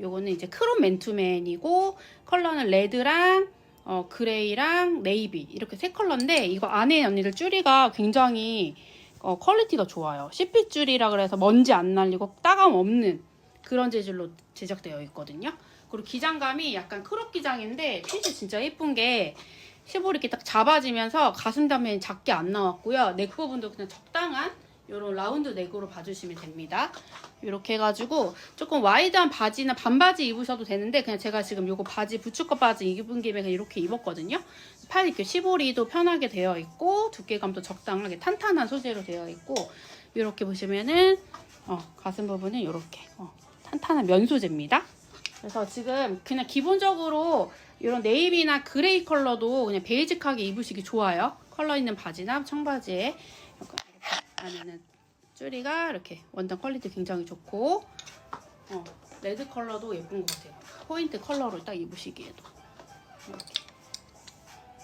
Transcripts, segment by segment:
요거는 이제 크롬 맨투맨이고 컬러는 레드랑 어, 그레이랑 네이비 이렇게 세 컬러인데 이거 안에 언니들 줄이가 굉장히 어, 퀄리티가 좋아요. CP 줄이라 그래서 먼지 안 날리고 따감 없는 그런 재질로 제작되어 있거든요. 그리고 기장감이 약간 크롭 기장인데 핏이 진짜 예쁜 게 힙을 이렇게 딱 잡아지면서 가슴담에 작게 안 나왔고요. 넥 부분도 그냥 적당한 이런 라운드 넥으로 봐주시면 됩니다. 이렇게 해가지고 조금 와이드한 바지나 반바지 입으셔도 되는데 그냥 제가 지금 요거 바지 부츠컷 바지 입은 김에 그냥 이렇게 입었거든요. 팔 이렇게 시보리도 편하게 되어 있고 두께감도 적당하게 탄탄한 소재로 되어 있고 이렇게 보시면은 어, 가슴 부분은 이렇게 어, 탄탄한 면 소재입니다. 그래서 지금 그냥 기본적으로 이런 네이비나 그레이 컬러도 그냥 베이직하게 입으시기 좋아요. 컬러 있는 바지나 청바지에 안에는 줄이가 이렇게 원단 퀄리티 굉장히 좋고 어, 레드 컬러도 예쁜 것 같아요. 포인트 컬러로 딱 입으시기에도 이렇게.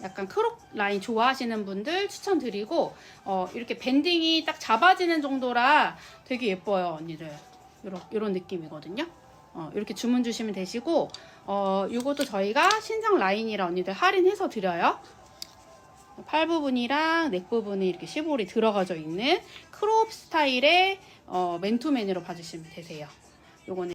약간 크롭 라인 좋아하시는 분들 추천드리고 어, 이렇게 밴딩이 딱 잡아지는 정도라 되게 예뻐요 언니들 이런, 이런 느낌이거든요 어, 이렇게 주문 주시면 되시고 어, 이것도 저희가 신상 라인이라 언니들 할인해서 드려요 팔 부분이랑 넥 부분이 이렇게 시볼이 들어가져 있는 크롭 스타일의 어, 맨투맨으로 봐주시면 되세요. 요거는